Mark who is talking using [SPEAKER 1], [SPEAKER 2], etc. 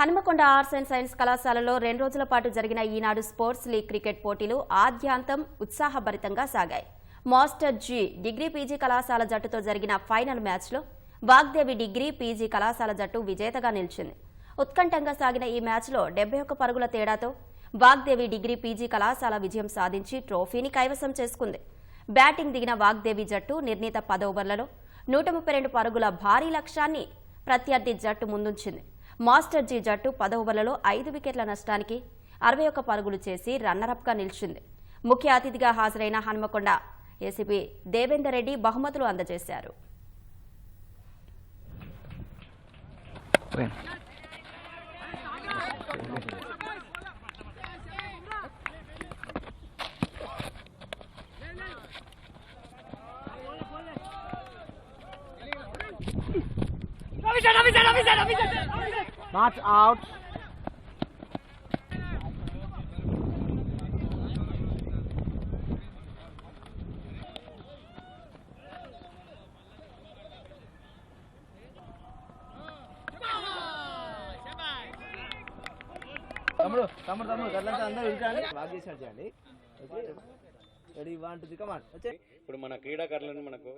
[SPEAKER 1] Hanumakonda arts and science కళాశాలలో రెండు రోజుల పాటు జరిగిన ఈనాడు స్పోర్ట్స్ లీగ్ క్రికెట్ పోటీలు ఆద్యాంతం ఉత్సాహభరితంగా సాగాయి. మాస్టర్ జీ డిగ్రీ పీజీ కళాశాల జట్టుతో జరిగిన ఫైనల్ మ్యాచ్లో వాగ్దేవి డిగ్రీ పీజీ కళాశాల జట్టు విజేతగా నిలిచింది. ఉత్కంఠంగా సాగిన ఈ మ్యాచ్లో డెబ్బై ఒక్క పరుగుల తేడాతో వాగ్దేవి డిగ్రీ పీజీ కళాశాల విజయం సాధించి ట్రోఫీని కైవసం చేసుకుంది. బ్యాటింగ్ దిగిన వాగ్దేవి జట్టు నిర్ణీత పదోవర్లలో నూట ముప్పై రెండు పరుగుల భారీ లక్ష్యాన్ని ప్రత్యర్థి జట్టు ముందుంచింది. మాస్టర్ జీ జట్టు పది ఓవర్లలో ఐదు వికెట్ల నష్టానికి అరవై ఒక్క పరుగులు చేసి రన్నరప్గా నిలిచింది. ముఖ్య అతిథిగా హాజరైన హనుమకొండ ఏసీపీ దేవేందర్ రెడ్డి బహుమతులు అందజేశారు.
[SPEAKER 2] Not out. తమ్ముడు తమ్ముడు తమ్ముడు గల్లంతా అందరూ ఉరికాండి బాగా చేసినట్టు చేయండి ఓకే రెడీ కమాన్ వచ్చే.
[SPEAKER 3] ఇప్పుడు మన క్రీడాకారులను మనకు